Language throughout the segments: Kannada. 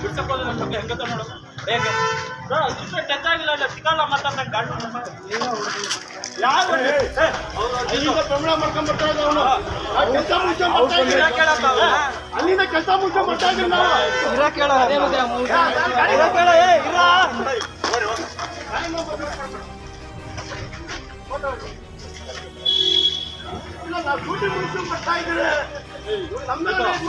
ಬಿಡ್ಸಕ್ಕೋದು ನಮ್ಮ ಬಗ್ಗೆ ಹೆಂಗತ್ತ ನೋಡು ಹೇಗೆ ಟಚ್ ಆಗಿಲ್ಲ ಇಲ್ಲ ಸಿಗಲ್ಲ ಮಾತಾಡ್ದಂಗೆ ಗಾಡಿ ಯಾರು ಇದ್ದ ಅವನು ಕೆಲಸ ಮುಗಿಸ್ಕೊಂಡ್ ಬರ್ತಾ. ಅಲ್ಲಿಂದ ಕೆಲಸ ಮುಗಿಸ್ಕೊಂಡ್ ಬರ್ತಾ ಇದ್ದ ನಾವು ಇರಾಕ್ ಹೇಳು, ಅದೇ ಮತ್ತೆ ಏ, ಇರಾ. ಇಲ್ಲ, ನಾವು ಡ್ಯೂಟಿ ಮುಗಿಸ್ಕೊಂಡ್ ಬರ್ತಾ ಇದ್ದೀವಿ ನಮ್ಮೆಲ್ಲ ಇದ್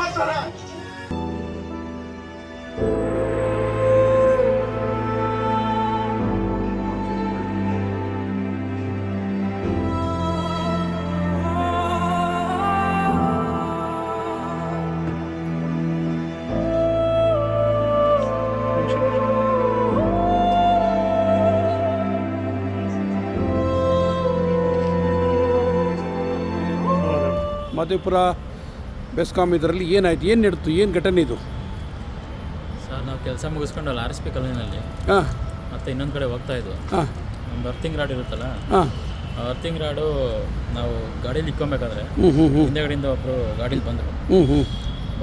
ಮಾಡ್ತಾರೆ ಬೆಸ್ಕಾಮ್ ಬೆಸ್ಕಾಂ ಇದರಲ್ಲಿ ಏನಾಯ್ತು? ಏನು ನಡೀತು? ಏನು ಘಟನೆ ಇದು? ಸರ್ ನಾವು ಕೆಲಸ ಮುಗಿಸ್ಕೊಂಡು ಅಲ್ಲಿ ಆರ್ ಎಸ್ ಪಿ ಕಾಲೋನಿನಲ್ಲಿ. ಹಾಂ. ಮತ್ತೆ ಇನ್ನೊಂದು ಕಡೆ ಹೋಗ್ತಾ ಇದ್ವು. ಹಾಂ. ನಮ್ದು ಅರ್ಥಿಂಗ್ ರಾಡ್ ಇರುತ್ತಲ್ಲ? ಹಾಂ. ಅರ್ಥಿಂಗ್ ರಾಡು ನಾವು ಗಾಡೀಲಿ ಇಕ್ಕೊಬೇಕಾದ್ರೆ ಹ್ಞೂ ಹ್ಞೂ ಹ್ಞೂ ಹಿಂದೆಗಡೆಯಿಂದ ಒಬ್ಬರು ಗಾಡೀಲಿ ಬಂದರು. ಹ್ಞೂ ಹ್ಞೂ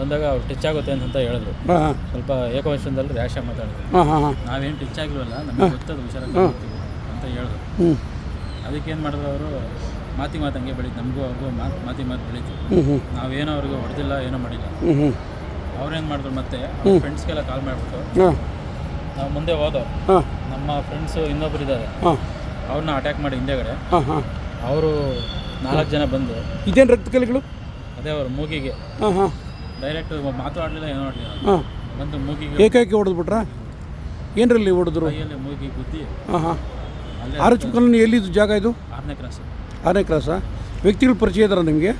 ಬಂದಾಗ ಅವ್ರು ಟಿಚ್ ಆಗುತ್ತೆ ಅಂತ ಹೇಳಿದ್ರು. ಹಾಂ ಸ್ವಲ್ಪ ಏಕವಚನದಲ್ಲಿ ರ್ಯಾಶ ಮಾತಾಡಿದ್ರು. ಹಾಂ ಹಾಂ ಹಾಂ. ನಾವೇನು ಟಿಚ್ ಆಗಿಲ್ವಲ್ಲ ನಮಗೆ ಗೊತ್ತದು ಹುಷಾರಾಗಿ ಅಂತ ಹೇಳಿದ್ರು. ಹ್ಞೂ ಅದಕ್ಕೇನು ಏನು ಮಾಡಿದ್ರು ಅವರು? ಮಾತಿ ಮಾತು ಹಂಗೆ ಬೆಳೀತು ನಮಗೂ ಅವ್ರಿಗೂ ಮಾತು ಮಾತಿ ಮಾತು ಬೆಳೀತು. ನಾವೇನೋ ಅವ್ರಿಗೆ ಹೊಡೆದಿಲ್ಲ ಏನೋ ಮಾಡಿಲ್ಲ. ಅವ್ರೇನು ಮಾಡಿದ್ರು ಮತ್ತೆ ಫ್ರೆಂಡ್ಸ್ಗೆಲ್ಲ ಕಾಲ್ ಮಾಡಿಬಿಟ್ಟು ನಾವು ಮುಂದೆ ಹೋದೋ ನಮ್ಮ ಫ್ರೆಂಡ್ಸು ಇನ್ನೊಬ್ರು ಇದ್ದಾರೆ ಹಾಂ. ಅವ್ರನ್ನ ಅಟ್ಯಾಕ್ ಮಾಡಿ ಹಿಂದೆಗಡೆ. ಹಾಂ ಹಾಂ. ಅವರು ನಾಲ್ಕು ಜನ ಬಂದು ಇದೇನು ರಕ್ತ ಕಲೆಗಳು? ಅದೇ ಅವರು ಮೂಗಿಗೆ. ಡೈರೆಕ್ಟ್ ಮಾತಾಡಲಿಲ್ಲ ಏನೋ ಮಾಡಲಿಲ್ಲ ಬಂದು ಮೂಗಿಗೆ ಏಕಾಏಕಿ ಹೊಡೆದ್ಬಿಟ್ರಾ ಏನರಲ್ಲಿ ಹೊಡೆದ್ರು? ಕೈಯಲ್ಲಿ ಮೂಗಿಗೆ ಗುದ್ದಿ ಹಾಂ ಹಾಂ. ಆರು ಕಾಲೋನಿ ಎಲ್ಲಿದ್ದು ಜಾಗ ಇದು? ಆರನೇ ಕ್ರಾಸ್ ಆರನೇ ಕ್ಲಾಸಾ ವ್ಯಕ್ತಿಗಳು ಪರಿಚಯ ಇದಾರ ನಿಮಗೆ.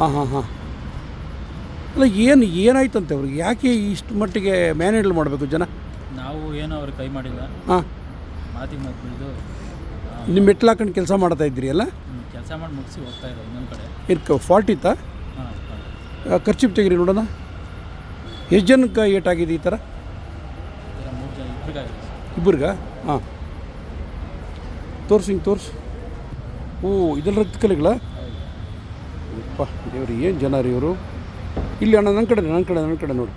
ಹಾಂ ಹಾಂ ಹಾಂ. ಅಲ್ಲ ಏನು ಏನಾಯ್ತಂತೆ ಅವ್ರಿಗೆ? ಯಾಕೆ ಇಷ್ಟು ಮಟ್ಟಿಗೆ ಮ್ಯಾನೇಜ್ ಮಾಡಬೇಕು ಜನ? ನಾವು ಏನೋ ಅವ್ರಿಗೆ ಕೈ ಮಾಡಿಲ್ಲ. ಹಾಂ. ಮಾತಿ ಮಾತು ಬಿಡಿದು ನಿಮ್ಮ ಮೆಟ್ಲು ಹಾಕೊಂಡು ಕೆಲಸ ಮಾಡ್ತಾ ಇದ್ರಿ ಅಲ್ಲ? ಕೆಲಸ ಮಾಡಿ ಮುಗಿಸಿ ಹೋಗ್ತಾ ಇದ್ದಾರೆ ಇನ್ನೊಂದು ಕಡೆ. ಇರ್ಕ ಫಾಲ್ಟ್ ಇತ್ತಾ? ಹಾಂ ಖರ್ಚು ತೆಗಿರಿ ನೋಡೋಣ. ಎಷ್ಟು ಜನಕ್ಕೆ ಏಟಾಗಿದೆ ಈ ಥರ? ಮೂರು ಜನ ಇಬ್ಬರಿಗಾಗಿದೆ ಇಬ್ಬರಿಗ ಹಾಂ. ತೋರ್ಸಿ ಹಿಂಗೆ ತೋರ್ಸು. ಓ ಇದೆಲ್ಲ ರಕ್ತ ಕಲೆಗಳ? ಅಪ್ಪ ದೇವ್ರಿ ಏನು ಜನ ರೀ ಇವರು? ಇಲ್ಲಿ ಅಣ್ಣ ನನ್ನ ಕಡೆ ನನ್ನ ಕಡೆ ನನ್ನ ಕಡೆ ನೋಡಿ.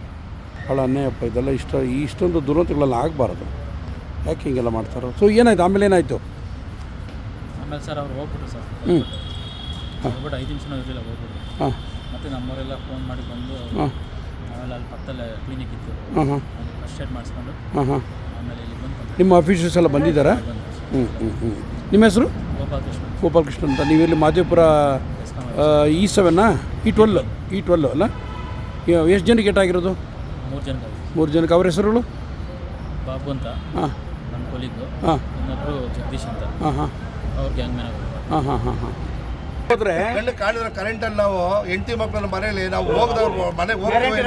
ಭಾಳ ಅನ್ಯಾಯಪ್ಪ ಇದೆಲ್ಲ ಇಷ್ಟ ಈ ಇಷ್ಟೊಂದು ದುರಂತಗಳೆಲ್ಲ ಆಗಬಾರ್ದು. ಯಾಕೆ ಹಿಂಗೆಲ್ಲ ಮಾಡ್ತಾರೋ? ಸೊ ಏನಾಯ್ತು? ಆಮೇಲೆ ಏನಾಯಿತು? ಆಮೇಲೆ ಸರ್ ಅವ್ರು ಹೋಗ್ಬಿಟ್ರು ಸರ್. ಹ್ಞೂ ಹೋಗ್ಬಿಟ್ಟು ಐದು ನಿಮಿಷನೂ ಇರಲಿಲ್ಲ ಹೋಗ್ಬಿಟ್ರು. ಹಾಂ. ಮತ್ತು ನಮ್ಮವರೆಲ್ಲ ಫೋನ್ ಮಾಡಿ ಬಂದು ಹಾಂ. ಆಮೇಲೆ ಅಲ್ಲಿ ಪಕ್ಕದಲ್ಲೇ ಕ್ಲಿನಿಕ್ ಇತ್ತು. ಹಾಂ ಹಾಂ. ಫಸ್ಟ್ ಏಡ್ ಮಾಡಿಸ್ಕೊಂಡು ಹಾಂ ಹಾಂ. ಆಮೇಲೆ ಇಲ್ಲಿ ಬಂದು ನಿಮ್ಮ ಆಫೀಸರ್ಸ್ ಎಲ್ಲ ಬಂದಿದ್ದಾರಾ? ಹ್ಞೂ ಹ್ಞೂ ಹ್ಞೂ ನಿಮ್ಮ ಹೆಸರು? ಗೋಪಾಲಕೃಷ್ಣ. ಗೋಪಾಲಕೃಷ್ಣ ಅಂತ. ನೀವಿಲ್ಲಿ ಮಾದೇಪುರ ಇ ಸೆವೆನ್ನಾ ಇ ಟ್ವೆಲ್ ಇ ಟ್ವೆಲ್ ಅಲ್ಲ? ಎಷ್ಟು ಜನಕ್ಕೆ ಏಟಾಗಿರೋದು ಮೂರು ಜನ ಮೂರು ಜನಕ್ಕೆ. ಅವ್ರ ಹೆಸರುಗಳು? ಬಾಬು ಅಂತ. ಹಾಂ. ಹಾಂ. ಇನ್ನೊಬ್ಬರು ಜಗದೀಶ್ ಅಂತ. ಹಾಂ ಹಾಂ. ಅವ್ರ ಗ್ಯಾಂಗ್ ಮ್ಯಾನೇಜರ್ ಹಾಂ ಹಾಂ ಹಾಂ ಹಾಂ. ಹೋದ್ರೆ ಕಾಣಿದ್ರೆ ಕರೆಂಟ್ ಅಲ್ಲಿ ನಾವು ಎಂಟಿ ಮಕ್ಕಳನ್ನ ಮನೆಯಲ್ಲಿ ನಾವು ಹೋಗದವ್ರು ಮನೆಗೆ ಹೋಗ್ತೀವಿ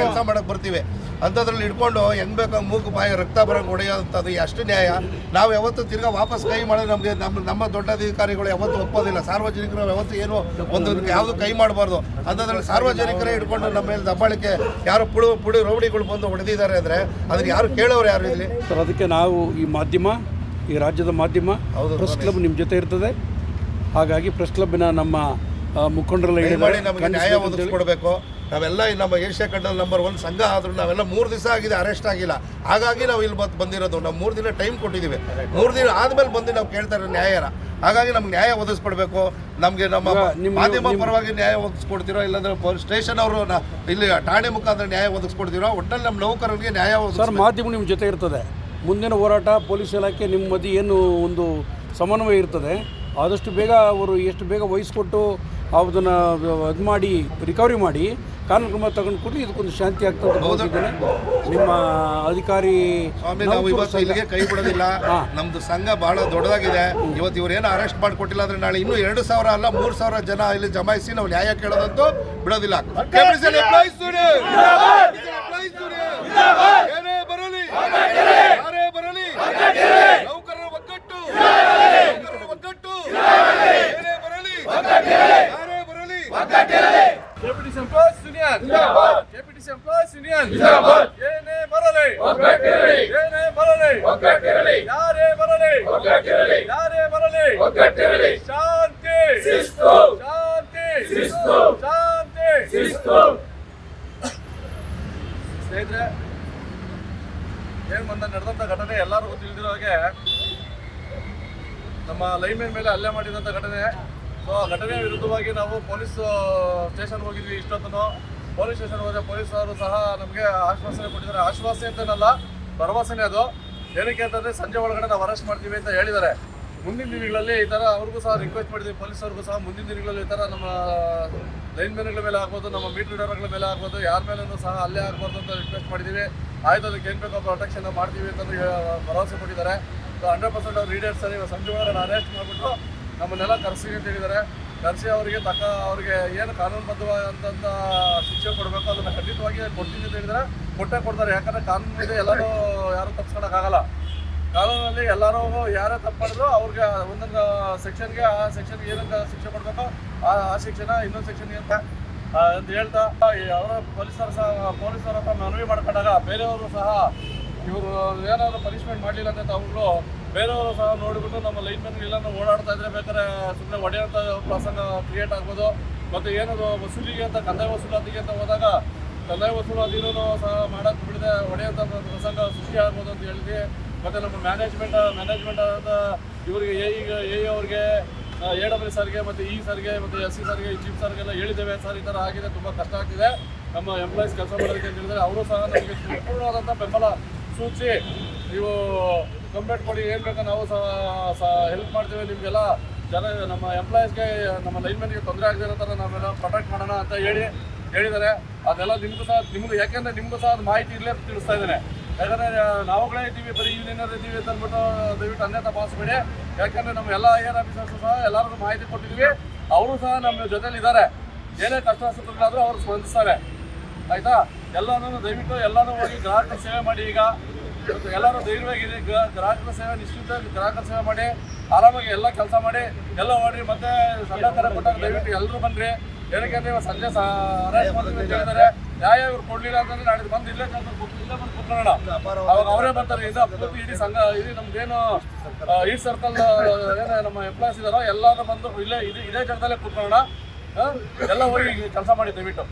ಕೆಲಸ ಮಾಡಕ್ ಬರ್ತೀವಿ. ಅಂಥದ್ರಲ್ಲಿ ಇಟ್ಕೊಂಡು ಹೆಂಗ್ ಬೇಕೋ ಮೂಗು ಬಾಯಿ ರಕ್ತ ಬರೋಂಗೆ ಹೊಡೆಯೋಂಥದ್ದು ಎಷ್ಟು ನ್ಯಾಯ. ನಾವು ಯಾವತ್ತು ತಿರ್ಗಾ ವಾಪಸ್ ಕೈ ಮಾಡಿದ್ರೆ ನಮಗೆ ನಮ್ಮ ನಮ್ಮ ದೊಡ್ಡ ಅಧಿಕಾರಿಗಳು ಯಾವತ್ತು ಒಪ್ಪೋದಿಲ್ಲ. ಸಾರ್ವಜನಿಕರು ಯಾವತ್ತು ಏನು ಒಂದು ಯಾವುದು ಕೈ ಮಾಡಬಾರ್ದು. ಅಂಥದ್ರಲ್ಲಿ ಸಾರ್ವಜನಿಕರೇ ಇಟ್ಕೊಂಡು ನಮ್ಮ ಮೇಲೆ ದಬ್ಬಾಳಿಕೆ ಯಾರು ಪುಡು ಪುಡಿ ರೌಡಿಗಳು ಬಂದು ಹೊಡೆದಿದ್ದಾರೆ ಅಂದರೆ ಅದನ್ನ ಯಾರು ಕೇಳೋರು ಯಾರು ಇಲ್ಲಿ? ಸರ್ ಅದಕ್ಕೆ ನಾವು ಈ ಮಾಧ್ಯಮ ಈ ರಾಜ್ಯದ ಮಾಧ್ಯಮ ಪ್ರೆಸ್ ಕ್ಲಬ್ ನಿಮ್ಮ ಜೊತೆ ಇರ್ತದೆ. ಹಾಗಾಗಿ ಪ್ರೆಸ್ ಕ್ಲಬ್ನ ನಮ್ಮ ಮುಖಂಡರಲ್ಲಿ ನ್ಯಾಯ ಒದಗಿಸ್ಕೊಡ್ಬೇಕು. ನಾವೆಲ್ಲ ನಮ್ಮ ಏಷ್ಯಾ ಖಂಡದಲ್ಲಿ ನಂಬರ್ ಒನ್ ಸಂಘ ಆದರೂ ನಾವೆಲ್ಲ ಮೂರು ದಿವಸ ಆಗಿದೆ ಅರೆಸ್ಟ್ ಆಗಿಲ್ಲ. ಹಾಗಾಗಿ ನಾವು ಇಲ್ಲಿ ಬಂದು ಬಂದಿರೋದು. ನಾವು ಮೂರು ದಿನ ಟೈಮ್ ಕೊಟ್ಟಿದ್ದೀವಿ. ಮೂರು ದಿನ ಆದಮೇಲೆ ಬಂದು ನಾವು ಕೇಳ್ತಾರೆ ನ್ಯಾಯರ ಹಾಗಾಗಿ ನಮ್ಗೆ ನ್ಯಾಯ ಒದಗಿಸ್ಕೊಡ್ಬೇಕು. ನಮಗೆ ನಮ್ಮ ನಿಮ್ಮ- ಮಾಧ್ಯಮ ಪರವಾಗಿ ನ್ಯಾಯ ಒದಗಿಸ್ಕೊಡ್ತಿರೋ ಇಲ್ಲಾಂದ್ರೆ ಪೊಲೀಸ್ ಸ್ಟೇಷನ್ ಅವರು ಇಲ್ಲಿ ಠಾಣೆ ಮುಖಾಂತರ ನ್ಯಾಯ ಒದಗಿಸ್ಕೊಡ್ತಿರೋ ಒಟ್ಟಲ್ಲಿ ನಮ್ಮ ನೌಕರರಿಗೆ ನ್ಯಾಯ ಸರ್ ಮಾಧ್ಯಮ ನಿಮ್ಮ ಜೊತೆ ಇರ್ತದೆ. ಮುಂದಿನ ಹೋರಾಟ ಪೊಲೀಸ್ ಇಲಾಖೆ ನಿಮ್ಮ ಮಧ್ಯೆ ಏನು ಒಂದು ಸಮನ್ವಯ ಇರ್ತದೆ ಆದಷ್ಟು ಬೇಗ ಅವರು ಎಷ್ಟು ಬೇಗ ವಹಿಸ್ಕೊಟ್ಟು ಅದನ್ನು ಇದು ಮಾಡಿ ರಿಕವರಿ ಮಾಡಿ ಕಾನೂನು ಕ್ರಮ ತಗೊಂಡು ಕೂಡಲಿ ಇದಕ್ಕೊಂದು ಶಾಂತಿ ಆಗ್ತದೆ ನಿಮ್ಮ ಅಧಿಕಾರಿ ಸ್ವಾಮಿ ನಾವು ಇವತ್ತು ಇಲ್ಲಿಗೆ ಕೈ ಬಿಡೋದಿಲ್ಲ. ನಮ್ದು ಸಂಘ ಬಹಳ ದೊಡ್ಡದಾಗಿದೆ. ಇವತ್ತು ಇವ್ರೇನು ಅರೆಸ್ಟ್ ಮಾಡಿಕೊಟ್ಟಿಲ್ಲ ಅಂದ್ರೆ ನಾಳೆ ಇನ್ನೂ ಎರಡು ಸಾವಿರ ಅಲ್ಲ ಮೂರು ಸಾವಿರ ಜನ ಇಲ್ಲಿ ಜಮಾಯಿಸಿ ನಾವು ನ್ಯಾಯ ಕೇಳೋದಂತೂ ಬಿಡೋದಿಲ್ಲ Capital employees union! Capital employees union! ಏನೇ ಬರಲಿ ಯಾರೇ ಬರಲಿ ನೌಕರರ ಒಗ್ಗಟ್ಟು ನೌಕರರ ಒಗ್ಗಟ್ಟು ಏನೇ ಬರಲಿ ಯಾರೇ ಬರಲಿ ಕೆಪಿಟಿಸಿ ಎಂಪ್ಲಾಯ್ಸ್ ಯೂನಿಯನ್ ಜಿಂದಾಬಾದ್ ಕೆಪಿಟಿಸಿ ಎಂಪ್ಲಾಯ್ಸ್ ಯೂನಿಯನ್ ಜಿಂದಾಬಾದ್ ಏನೇ ಬರಲಿ ಒಗ್ಗಟ್ಟಿರಲಿ. ಏನೇ ಬರಲಿ ಒಗ್ಗಟ್ಟಿರಲಿ. ಯಾರೇ ಬರಲಿ ಒಗ್ಗಟ್ಟಿರಲಿ. ಯಾರೇ ಬರಲಿ ಒಗ್ಗಟ್ಟಿರಲಿ. ಶಾಂತಿ. ಶಿಸ್ತು. ಶಾಂತಿ. ಶಿಸ್ತು. ಶಾಂತಿ. ಶಿಸ್ತು. ಸ್ನೇಹಿತರೆ ಏನು ಮೊನ್ನೆ ನಡೆದಂಥ ಘಟನೆ ಎಲ್ಲರಿಗೂ ತಿಳಿದಿರೋ ಹಾಗೆ ನಮ್ಮ ಲೈನ್ಮನ್ ಮೇಲೆ ಹಲ್ಲೆ ಮಾಡಿದಂಥ ಘಟನೆ. ಸೊ ಆ ಘಟನೆಯ ವಿರುದ್ಧವಾಗಿ ನಾವು ಪೊಲೀಸ್ ಸ್ಟೇಷನ್ ಹೋಗಿದ್ವಿ ಇಷ್ಟೊತ್ತನು. ಪೊಲೀಸ್ ಸ್ಟೇಷನ್ ಹೋದ್ರೆ ಪೊಲೀಸರು ಸಹ ನಮಗೆ ಆಶ್ವಾಸನೆ ಕೊಟ್ಟಿದ್ದಾರೆ. ಆಶ್ವಾಸನೆ ಅಂತನಲ್ಲ, ಭರವಸೆನೇ ಅದು. ಏನಕ್ಕೆ ಅಂತಂದ್ರೆ ಸಂಜೆ ಒಳಗಡೆ ನಾವು ಅರೆಸ್ಟ್ ಮಾಡ್ತೀವಿ ಅಂತ ಹೇಳಿದ್ದಾರೆ. ಮುಂದಿನ ದಿನಗಳಲ್ಲಿ ಈ ಥರ ಅವ್ರಿಗೂ ಸಹ ರಿಕ್ವೆಸ್ಟ್ ಮಾಡಿದ್ವಿ ಪೊಲೀಸರಿಗೂ ಸಹ ಮುಂದಿನ ದಿನಗಳಲ್ಲಿ ಈ ಥರ ನಮ್ಮ ಲೈನ್ ಮ್ಯಾನ್ಗಳ ಮೇಲೆ ಆಗ್ಬೋದು, ನಮ್ಮ ಮೀಟ್ ರೀಡರ್ಗಳ ಮೇಲೆ ಆಗ್ಬೋದು, ಯಾರ ಮೇಲೂ ಸಹ ಅಲ್ಲೇ ಆಗ್ಬಾರ್ದು ಅಂತ ರಿಕ್ವೆಸ್ಟ್ ಮಾಡಿದ್ದೀವಿ. ಆಯ್ತು, ಅದಕ್ಕೆ ಏನು ಬೇಕೋ ಪ್ರೊಟೆಕ್ಷನ್ ಮಾಡ್ತೀವಿ ಅಂತ ಭರವಸೆ ಕೊಟ್ಟಿದ್ದಾರೆ. ಸೊ ಹಂಡ್ರೆಡ್ ಪರ್ಸೆಂಟ್ ಅವ್ರು ಲೀಡರ್ಸ್ ಸರಿ ಸಂಜೆ ಒಳಗಡೆ ಅರೆಸ್ಟ್ ಮಾಡಿಬಿಟ್ಟು ನಮ್ಮನ್ನೆಲ್ಲ ಕರೆಸಿ ಅಂತ ಹೇಳಿದ್ದಾರೆ. ಕರೆಸಿ ಅವರಿಗೆ, ತಕ್ಕ ಅವರಿಗೆ ಏನು ಕಾನೂನುಬದ್ಧವಾದಂಥ ಶಿಕ್ಷೆ ಕೊಡಬೇಕು ಅದನ್ನು ಖಂಡಿತವಾಗಿ ಕೊಡ್ತೀನಿ ಅಂತ ಹೇಳಿದ್ರೆ ಕೊಟ್ಟೇ ಕೊಡ್ತಾರೆ. ಯಾಕಂದರೆ ಕಾನೂನಿದೆ ಎಲ್ಲರೂ ಯಾರು ತಪ್ಪಿಸ್ಕೊಳಕ್ಕಾಗಲ್ಲ ಕಾನೂನಲ್ಲಿ ಎಲ್ಲರೂ ಯಾರೇ ತಪ್ಪು ಮಾಡಿದ್ರು ಅವ್ರಿಗೆ ಒಂದೊಂದು ಸೆಕ್ಷನ್ಗೆ ಆ ಸೆಕ್ಷನ್ಗೆ ಏನಂತ ಶಿಕ್ಷೆ ಕೊಡಬೇಕು ಆ ಆ ಶಿಕ್ಷಣ ಇನ್ನೊಂದು ಸೆಕ್ಷನ್ಗೆ ಅಂತ ಅಂತ ಹೇಳ್ತಾ ಅವರ ಪೊಲೀಸರು ಸಹ, ಪೊಲೀಸರ ಹತ್ರ ಮನವಿ ಮಾಡ್ಕೊಂಡಾಗ ಬೇರೆಯವರು ಸಹ ಇವರು ಏನಾದರೂ ಪನಿಷ್ಮೆಂಟ್ ಮಾಡಲಿಲ್ಲ ಅಂತ ಅವರು ಬೇರೆಯವರು ಸಹ ನೋಡಿಬಿಟ್ಟು ನಮ್ಮ ಲೈನ್ ನಾವು ಓಡಾಡ್ತಾ ಇದ್ರೆ ಬೇಕಾದ್ರೆ ಸುಮ್ಮನೆ ಹೊಡೆಯೋಂಥ ಪ್ರಸಂಗ ಕ್ರಿಯೇಟ್ ಆಗ್ಬೋದು. ಮತ್ತು ಏನದು ವಸೂಲಿಗೆ ಅಂತ ಕಂದಾಯ ವಸೂಲಾತಿಗೆ ಅಂತ ಹೋದಾಗ ಕಂದಾಯ ವಸೂಲಾತಿನೂ ಸಹ ಮಾಡಕ್ ಬಿಡದೆ ಹೊಡೆಯೋಂಥ ಪ್ರಸಂಗ ಸೃಷ್ಟಿ ಆಗ್ಬೋದು ಅಂತ ಹೇಳಿದ್ವಿ. ಮತ್ತು ನಮ್ಮ ಮ್ಯಾನೇಜ್ಮೆಂಟ್ ಮ್ಯಾನೇಜ್ಮೆಂಟ್ ಆದ ಇವರಿಗೆ ಎ ಈಗ ಎ ಅವ್ರಿಗೆ ಎ ಡಬ್ಲ್ಯೂ ಸರ್ಗೆ, ಮತ್ತು ಇ ಸರ್ಗೆ, ಮತ್ತು ಎಸ್ ಸಿ ಸರ್ಗೆ ಚೀಫ್ ಸರ್ಗೆಲ್ಲ ಹೇಳಿದ್ದೇವೆ. ಸರ್, ಈ ಥರ ಆಗಿದೆ, ತುಂಬ ಕಷ್ಟ ಆಗ್ತಿದೆ. ನಮ್ಮ ಎಂಪ್ಲಾಯೀಸ್ ಕೆಲಸ ಮಾಡೋದಕ್ಕೆ ಅಂತ ಹೇಳಿದ್ರೆ ಅವರು ಸಹ ನಮಗೆ ಸಂಪೂರ್ಣವಾದಂಥ ಬೆಂಬಲ ಸೂಚಿಸಿ ನೀವು ಕಂಪ್ಲೇಂಟ್ ಕೊಡಿ ಏನು ಬೇಕೋ ನಾವು ಸಹ ಹೆಲ್ಪ್ ಮಾಡ್ತೀವಿ ನಿಮಗೆಲ್ಲ. ಜನ, ನಮ್ಮ ಎಂಪ್ಲಾಯೀಸ್ಗೆ ನಮ್ಮ ಲೈನ್ಮನ್ಗೆ ತೊಂದರೆ ಆಗದಿರೋ ಥರ ನಾವೆಲ್ಲ ಪ್ರೊಟೆಕ್ಟ್ ಮಾಡೋಣ ಅಂತ ಹೇಳಿ, ಹೇಳಿದ್ದಾರೆ. ಅದೆಲ್ಲ ನಿಮಗೂ ಸಹ, ನಿಮ್ಗೆ ಯಾಕೆಂದರೆ ನಿಮಗೂ ಸಹ ಅದು ಮಾಹಿತಿ ಇರಲೇ ತಿಳಿಸ್ತಾ ಇದ್ದೇನೆ. ಯಾಕಂದರೆ ನಾವುಗಳೇ ಇದ್ದೀವಿ, ಬರೀ ಯೂನಿಯನ್ ಇದ್ದೀವಿ ಅಂತ ಅಂದ್ಬಿಟ್ಟು ದಯವಿಟ್ಟು ಅನ್ಯತ ಭಾವಿಸ್ಬೇಡಿ. ಯಾಕಂದರೆ ನಮ್ಮ ಎಲ್ಲ ಏರ್ ಆಫೀಸರ್ಸು ಸಹ ಎಲ್ಲರಿಗೂ ಮಾಹಿತಿ ಕೊಟ್ಟಿದ್ದೀವಿ. ಅವರು ಸಹ ನಮ್ಮ ಜೊತೆಲಿ ಇದ್ದಾರೆ. ಏನೇ ಕಷ್ಟ ಸುಖಗಳಾದರೂ ಅವರು ಸ್ಪಂದಿಸ್ತಾರೆ. ಆಯಿತಾ? ಎಲ್ಲನೂ ದಯವಿಟ್ಟು ಎಲ್ಲನೂ ಹೋಗಿ ಗ್ರಾಹಕರ ಸೇವೆ ಮಾಡಿ ಈಗ. ಎಲ್ಲರೂ ಧೈರ್ಯವಾಗಿದೆ ಗ್ರಾ- ಗ್ರಾಹಕರ ಸೇವೆ ನಿಶ್ಚಿತ, ಗ್ರಾಹಕರ ಸೇವೆ ಮಾಡಿ, ಆರಾಮಾಗಿ ಎಲ್ಲ ಕೆಲಸ ಮಾಡಿ, ಎಲ್ಲ ಓಡಿ ಮತ್ತೆ ಸಣ್ಣ ತರ ಕೊಟ್ಟಾಗ ದಯವಿಟ್ಟು ಎಲ್ಲರೂ ಬಂದ್ರಿ ಏನಕ್ಕೆ ಇವತ್ತು ಸಂಜೆ ಅಂತ ಹೇಳಿದ್ದಾರೆ ನ್ಯಾಯ ಇವ್ರು ಕೊಡ್ಲಿಲ್ಲ ಅಂತಂದ್ರೆ ನಾಳೆ ಬಂದು ಇಲ್ಲೇ ಇಲ್ಲೇ ಬಂದು ಕುತ್ಕೊಳ್ಳೋಣ. ಅವಾಗ ಅವರೇ ಬರ್ತಾರೆ. ಇದು ಪ್ರತಿ ಇಡೀ ಸಂಘ, ಇಡೀ ನಮ್ದೇನು ಈ ಸರ್ಕಲ್ ಏನು ನಮ್ಮ ಎಂಪ್ಲಾಯ್ಸ್ ಇದಾರೋ ಎಲ್ಲರೂ ಬಂದು ಇಲ್ಲೇ ಇದು ಜಾಗದಲ್ಲೇ ಕುತ್ಕೊಳ್ಳೋಣ? ಎಲ್ಲ ಹೋಗಿ ಕೆಲಸ ಮಾಡಿ ದಯವಿಟ್ಟು.